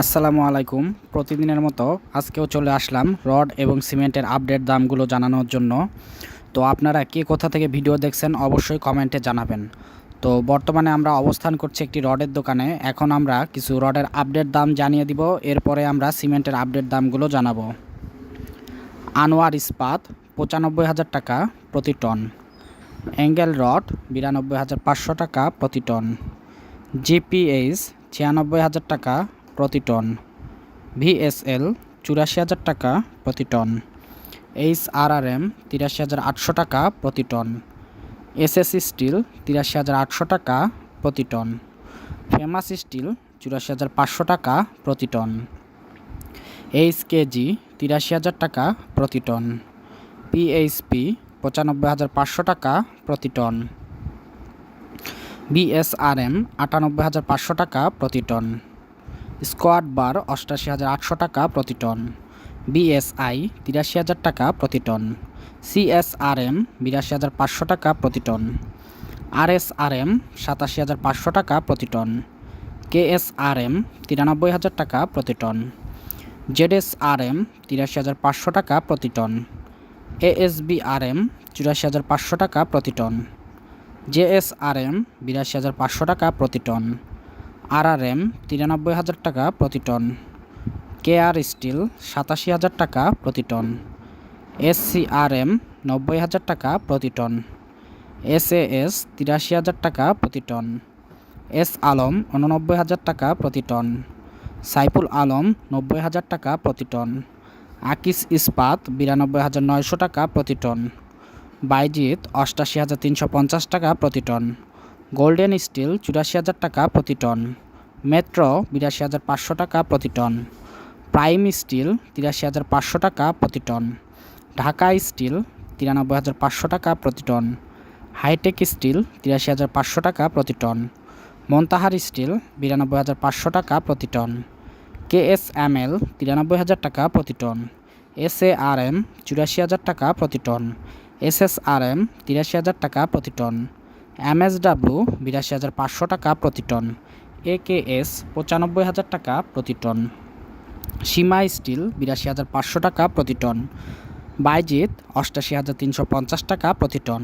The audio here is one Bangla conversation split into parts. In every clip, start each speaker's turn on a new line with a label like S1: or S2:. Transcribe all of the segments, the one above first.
S1: আসসালামু আলাইকুম। প্রতিদিনের মতো আজকেও চলে আসলাম রড এবং সিমেন্টের আপডেট দামগুলো জানানোর জন্য। তো আপনারা কে কোথা থেকে ভিডিও দেখছেন অবশ্যই কমেন্টে জানাবেন। তো বর্তমানে আমরা অবস্থান করছি একটি রডের দোকানে। এখন আমরা কিছু রডের আপডেট দাম জানিয়ে দিব। এরপরে আমরা সিমেন্টের আপডেট দামগুলো জানাব। আনোয়ার ইস্পাত, পঁচানব্বই হাজার টাকা প্রতি টন। অ্যাঙ্গেল রড, বিরানব্বই হাজার পাঁচশো টাকা প্রতি টন। জিপিএইচ ছিয়ানব্বই হাজার টাকা প্রতি টন। ভিএসএল চুরাশি হাজার টাকা প্রতি ton. H R R M তিরাশি হাজার আটশো টাকা প্রতি টন। এসএসসি স্টিল তিরাশি হাজার আটশো টাকা প্রতি টন। ফেমাস স্টিল চুরাশি হাজার পাঁচশো টাকা প্রতি টন। এইচ কেজি তিরাশি হাজার টাকা প্রতি টন। পিএইচপি পঁচানব্বই হাজার পাঁচশো টাকা প্রতি টন। বিএসআরএম আটানব্বই হাজার পাঁচশো টাকা প্রতি টন। স্কোয়াড বার অষ্টাশি হাজার আটশো টাকা প্রতি টন। বিএসআই তিরাশি হাজার টাকা প্রতি টন। সিএসআরএম বিরাশি হাজার পাঁচশো টাকা প্রতি টন। আরএসআরএম সাতাশি হাজার পাঁচশো টাকা প্রতি টন। কেএসআরএম তিরানব্বই হাজার টাকা প্রতি টন। জেডএসআরএম তিরাশি হাজার পাঁচশো টাকা প্রতি টন। এএসবিআরএম চুরাশি হাজার পাঁচশো টাকা প্রতি টন। জেএসআরএম বিরাশি হাজার পাঁচশো টাকা প্রতি টন। আরআরএম তিরানব্বই হাজার টাকা প্রতি টন। কেআর স্টিল সাতাশি হাজার টাকা প্রতি টন। এসসিআরএম নব্বই হাজার টাকা প্রতি টন। এসএএস তিরাশি হাজার টাকা প্রতি টন। এস আলম উননব্বই হাজার টাকা প্রতি টন। সাইফুল আলম নব্বই হাজার টাকা প্রতি টন। আকিস ইস্পাত বিরানব্বই হাজার নয়শো টাকা প্রতি টন। বাইজিৎ অষ্টাশি হাজার তিনশো পঞ্চাশ টাকা প্রতি টন। গোল্ডেন স্টিল চুরাশি হাজার টাকা প্রতি টন। মেট্রো বিরাশি হাজার পাঁচশো টাকা প্রতি টন। প্রাইম স্টিল তিরাশি হাজার পাঁচশো টাকা প্রতি টন। ঢাকা স্টিল তিরানব্বই হাজার পাঁচশো টাকা প্রতি টন। হাইটেক স্টিল তিরাশি হাজার পাঁচশো টাকা প্রতি টন। মন্তাহার স্টিল বিরানব্বই হাজার পাঁচশো টাকা প্রতি টন। কেএসএমএল তিরানব্বই হাজার টাকা প্রতি ton. S A R M চুরাশি হাজার টাকা প্রতি ton. S S R M তিরাশি হাজার টাকা প্রতি টন। এমএসডাব্লিউ বিরাশি হাজার পাঁচশো টাকা প্রতি টন এস পঁচানব্বই হাজার টাকা প্রতি টন, সীমা স্টিল বিরাশি হাজার পাঁচশো টাকা প্রতি টন, বাইজিৎ অষ্টাশি হাজার তিনশো পঞ্চাশ টাকা প্রতি টন,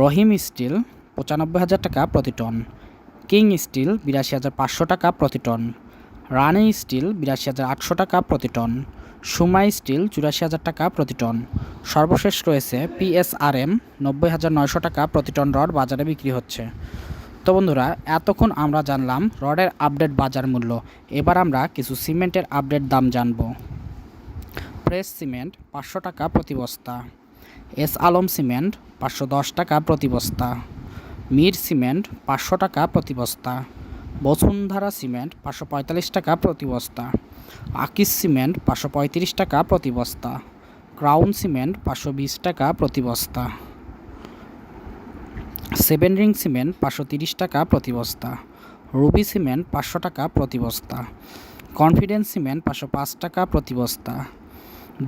S1: রহিম স্টিল পঁচানব্বই হাজার টাকা প্রতি টন, কিং স্টিল বিরাশি হাজার পাঁচশো টাকা প্রতি টন, রানি স্টিল বিরাশি হাজার আটশো টাকা প্রতি টন সুমাই স্টিল চুরাশি হাজার টাকা প্রতি টন। সর্বশেষ রয়েছে পিএসআরএম নব্বই হাজার নয়শো টাকা প্রতি টন রড বাজারে বিক্রি হচ্ছে। তো বন্ধুরা, এতক্ষণ আমরা জানলাম রডের আপডেট বাজার মূল্য। এবার আমরা কিছু সিমেন্টের আপডেট দাম জানব। ফ্রেশ সিমেন্ট, পাঁচশো টাকা প্রতি বস্তা। এস আলম সিমেন্ট, পাঁচশো দশ টাকা প্রতি বস্তা। মির সিমেন্ট, পাঁচশো টাকা প্রতি বস্তা। বসুন্ধরা সিমেন্ট পাঁচশো পঁয়তাল্লিশ টাকা প্রতি বস্তা। আকিস সিমেন্ট পাঁচশো পঁয়ত্রিশ টাকা প্রতি বস্তা। ক্রাউন সিমেন্ট পাঁচশো বিশ টাকা প্রতি বস্তা। সেভেন রিং সিমেন্ট পাঁচশো তিরিশ টাকা প্রতি বস্তা। রুবি সিমেন্ট পাঁচশো টাকা প্রতি বস্তা। কনফিডেন্স সিমেন্ট পাঁচশো পাঁচ টাকা প্রতি বস্তা।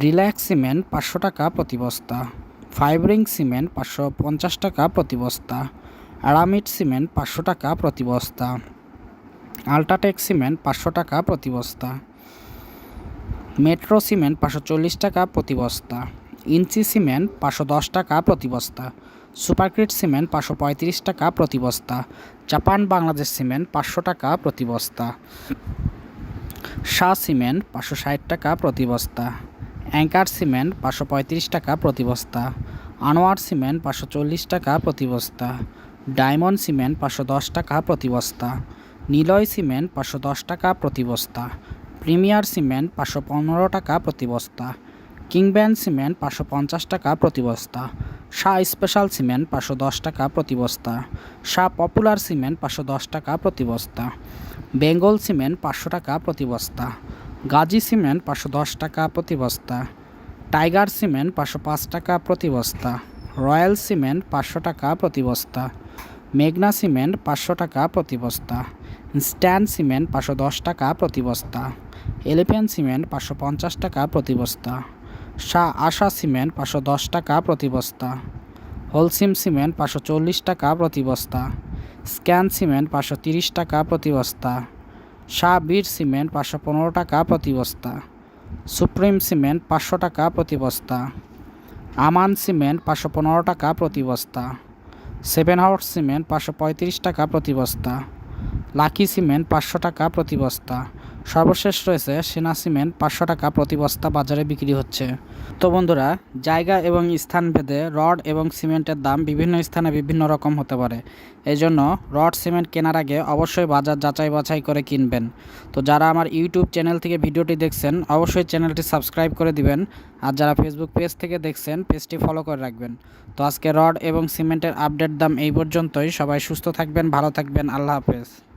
S1: রিল্যাক্স সিমেন্ট পাঁচশো টাকা প্রতি বস্তা। ফাইভ রিং সিমেন্ট পাঁচশো পঞ্চাশ টাকা প্রতি বস্তা। অ্যারামিড সিমেন্ট পাঁচশো টাকা প্রতি বস্তা। আলট্রাটেক সিমেন্ট পাঁচশো টাকা প্রতি বস্তা। মেট্রো সিমেন্ট পাঁচশো চল্লিশ টাকা প্রতি বস্তা। ইঞ্চি সিমেন্ট পাঁচশো দশ টাকা প্রতি বস্তা। সুপারক্রিট সিমেন্ট পাঁচশো পঁয়ত্রিশ টাকা প্রতি বস্তা। জাপান বাংলাদেশ সিমেন্ট পাঁচশো টাকা প্রতি বস্তা। শাহ সিমেন্ট পাঁচশো ষাট টাকা প্রতি বস্তা। অ্যাঙ্কার সিমেন্ট পাঁচশো পঁয়ত্রিশ টাকা প্রতি বস্তা। আনোয়ার সিমেন্ট পাঁচশো চল্লিশ টাকা প্রতি বস্তা। ডায়মন্ড সিমেন্ট পাঁচশো দশ টাকা প্রতি বস্তা। নিলয় সিমেন্ট পাঁচশো দশ টাকা প্রতি বস্তা প্রিমিয়ার সিমেন্ট পাঁচশো পনেরো টাকা প্রতি বস্তা কিংব্যান সিমেন্ট পাঁচশো পঞ্চাশ টাকা প্রতি বস্তা শাহ স্পেশাল সিমেন্ট পাঁচশো দশ টাকা প্রতি বস্তা শাহ পপুলার সিমেন্ট পাঁচশো দশ টাকা প্রতি বস্তা বেঙ্গল সিমেন্ট পাঁচশো টাকা প্রতি বস্তা গাজী সিমেন্ট পাঁচশো দশ টাকা প্রতি বস্তা টাইগার সিমেন্ট পাঁচশো পাঁচ টাকা প্রতি বস্তা রয়্যাল সিমেন্ট পাঁচশো টাকা প্রতি বস্তা মেঘনা সিমেন্ট পাঁচশো টাকা প্রতি বস্তা স্ট্যান্ড সিমেন্ট পাঁচশো দশ টাকা প্রতি বস্তা এলিফ্যান্ট সিমেন্ট পাঁচশো পঞ্চাশ টাকা প্রতি বস্তা শাহ আশা সিমেন্ট পাঁচশো দশ টাকা প্রতি বস্তা হোলসিম সিমেন্ট পাঁচশো চল্লিশ টাকা প্রতি বস্তা স্ক্যান সিমেন্ট পাঁচশো তিরিশ টাকা প্রতি বস্তা শাহ বীর সিমেন্ট পাঁচশো পনেরো টাকা প্রতি বস্তা সুপ্রিম সিমেন্ট পাঁচশো টাকা প্রতি বস্তা আমান সিমেন্ট পাঁচশো পনেরো টাকা প্রতি বস্তা সেভেন হাউস সিমেন্ট পাঁচশো পঁয়ত্রিশ টাকা প্রতি বস্তা লাকি সিমেন্ট পাঁচশো টাকা প্রতি বস্তা। সর্বশেষ রয়েছে সেনা সিমেন্ট পাঁচশো টাকা প্রতি বস্তা বাজারে বিক্রি হচ্ছে। তো বন্ধুরা, জায়গা এবং স্থান ভেদে রড এবং সিমেন্টের দাম বিভিন্ন স্থানে বিভিন্ন রকম হতে পারে। এই জন্য রড সিমেন্ট কেনার আগে অবশ্যই বাজার যাচাই বাছাই করে কিনবেন। তো যারা আমার ইউটিউব চ্যানেল থেকে ভিডিওটি দেখছেন, অবশ্যই চ্যানেলটি সাবস্ক্রাইব করে দিবেন। আর যারা ফেসবুক পেজ থেকে দেখছেন, পেজটি ফলো করে রাখবেন। তো আজকে রড এবং সিমেন্টের আপডেট দাম এই পর্যন্তই। সবাই সুস্থ থাকবেন, ভালো থাকবেন। আল্লাহ হাফেজ।